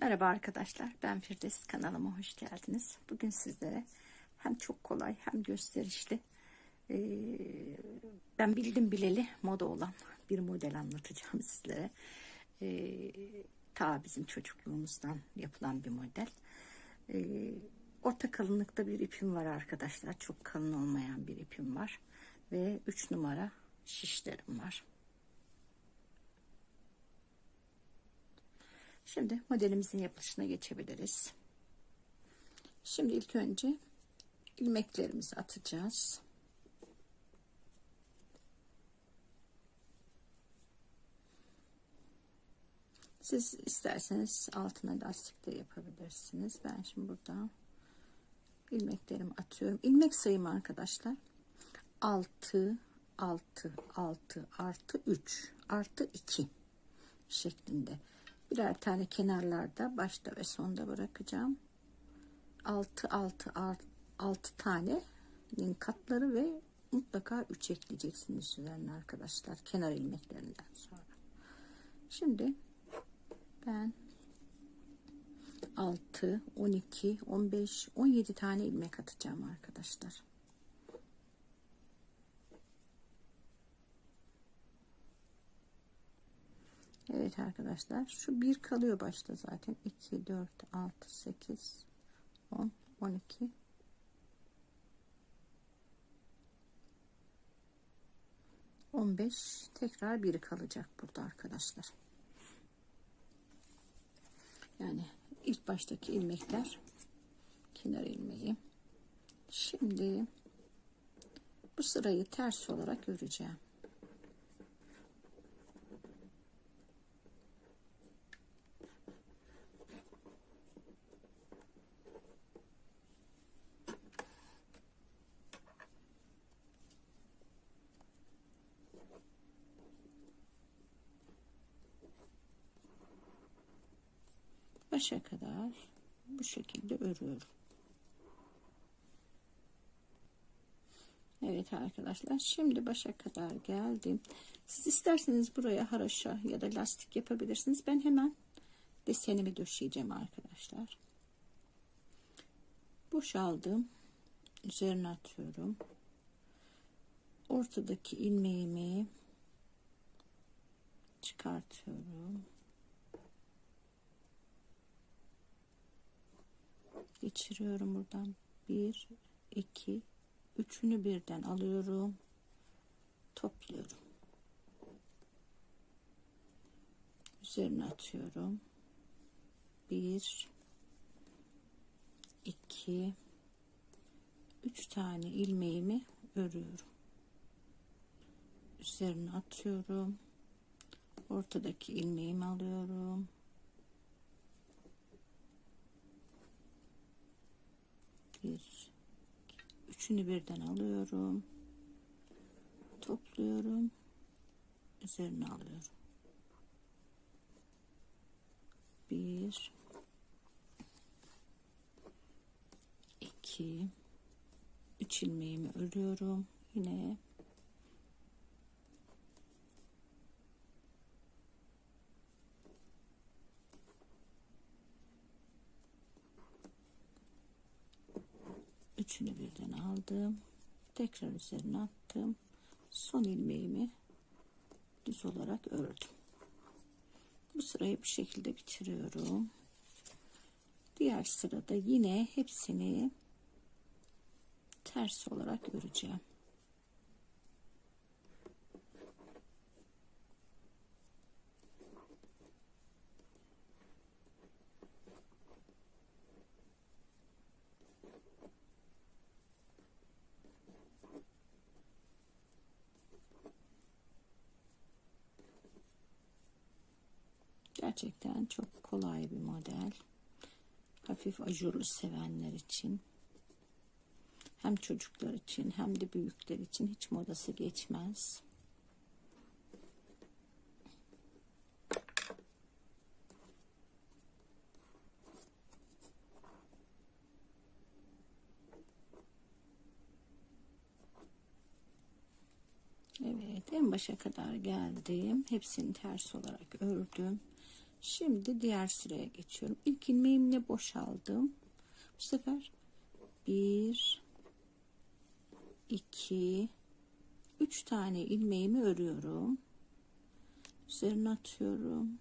Merhaba arkadaşlar, ben Firdevs kanalıma hoş geldiniz. Bugün sizlere hem çok kolay hem gösterişli, eee, ben bildim bileli moda olan bir model anlatacağım sizlere. Eee, ta bizim çocukluğumuzdan yapılan bir model. Eee, orta kalınlıkta bir ipim var arkadaşlar, çok kalın olmayan bir ipim var ve 3 numara şişlerim var. Şimdi modelimizin yapılışına geçebiliriz. Şimdi ilk önce ilmeklerimizi atacağız. Siz isterseniz altına lastik de yapabilirsiniz. Ben şimdi burada ilmeklerimi atıyorum. İlmek sayım arkadaşlar 6 6 6 artı 3 artı 2 şeklinde birer tane kenarlarda başta ve sonda bırakacağım. 6 6 6 tane katları ve mutlaka 3 ekleyeceksiniz üzerine arkadaşlar kenar ilmeklerinden sonra. Şimdi ben 6 12 15 17 tane ilmek atacağım arkadaşlar Evet arkadaşlar şu bir kalıyor başta zaten. 2 4 6 8 10 12 15 tekrar biri kalacak burada arkadaşlar. Yani ilk baştaki ilmekler kenar ilmeği. Şimdi bu sırayı ters olarak öreceğim başa kadar bu şekilde örüyorum. Evet arkadaşlar şimdi başa kadar geldim. Siz isterseniz buraya haraşa ya da lastik yapabilirsiniz. Ben hemen desenimi döşeyeceğim arkadaşlar. Boşaldım. Üzerine atıyorum. Ortadaki ilmeğimi çıkartıyorum. Geçiriyorum buradan. Bir iki üçünü birden alıyorum. Topluyorum. Üzerine atıyorum. Bir iki üç tane ilmeğimi örüyorum. Üzerine atıyorum. Ortadaki ilmeğimi alıyorum bir üçünü birden alıyorum. Topluyorum. Üzerine alıyorum. Bir iki üç ilmeğimi örüyorum. Yine üçünü birden aldım. Tekrar üzerine attım. Son ilmeğimi düz olarak ördüm. Bu sırayı bu şekilde bitiriyorum. Diğer sırada yine hepsini ters olarak öreceğim Gerçekten çok kolay bir model. Hafif ajurlu sevenler için. Hem çocuklar için hem de büyükler için hiç modası geçmez. Evet en başa kadar geldim. Hepsini ters olarak ördüm. Şimdi diğer sıraya geçiyorum. İlk ilmeğimle boşaldım. Bu sefer bir, iki, üç tane ilmeğimi örüyorum. Üzerine atıyorum.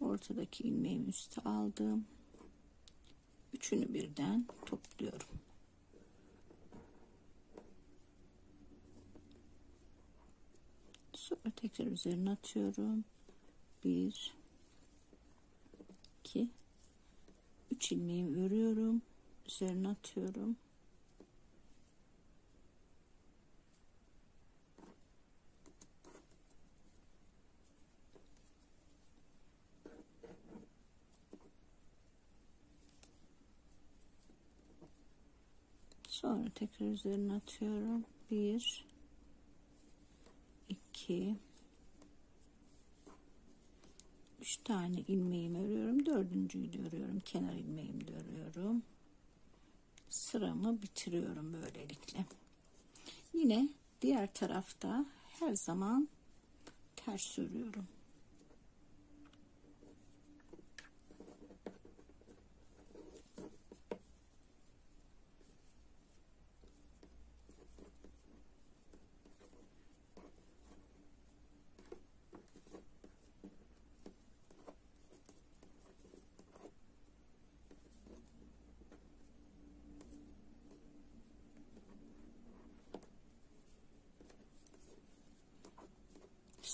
Ortadaki ilmeğimi üste aldım. Üçünü birden topluyorum. Sonra tekrar üzerine atıyorum. Bir, iki, üç ilmeğimi örüyorum. Üzerine atıyorum. Sonra tekrar üzerine atıyorum. Bir, iki, üç tane ilmeğimi örüyorum. Dördüncüyü de örüyorum. Kenar ilmeğimi de örüyorum. Sıramı bitiriyorum böylelikle. Yine diğer tarafta her zaman ters örüyorum.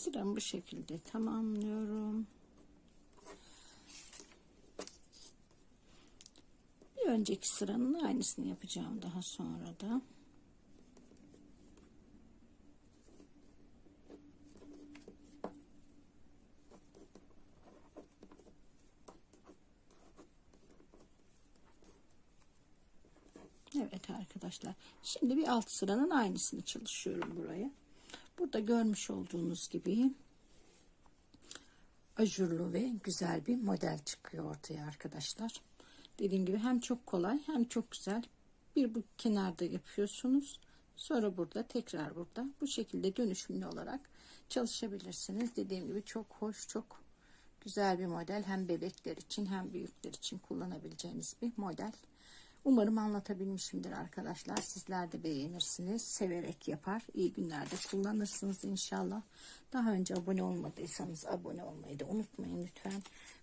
Sıramı bu şekilde tamamlıyorum. Bir önceki sıranın aynısını yapacağım daha sonra da. Evet arkadaşlar. Şimdi bir alt sıranın aynısını çalışıyorum buraya. Burada görmüş olduğunuz gibi ajurlu ve güzel bir model çıkıyor ortaya arkadaşlar. Dediğim gibi hem çok kolay hem çok güzel. Bir bu kenarda yapıyorsunuz. Sonra burada tekrar burada bu şekilde dönüşümlü olarak çalışabilirsiniz. Dediğim gibi çok hoş çok güzel bir model. Hem bebekler için hem büyükler için kullanabileceğiniz bir model. Umarım anlatabilmişimdir arkadaşlar. Sizler de beğenirsiniz. Severek yapar. İyi günlerde kullanırsınız inşallah. Daha önce abone olmadıysanız abone olmayı da unutmayın lütfen.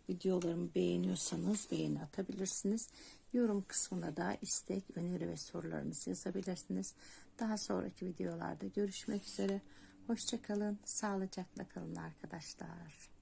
Videolarımı beğeniyorsanız beğeni atabilirsiniz. Yorum kısmına da istek, öneri ve sorularınızı yazabilirsiniz. Daha sonraki videolarda görüşmek üzere. Hoşçakalın. Sağlıcakla kalın arkadaşlar.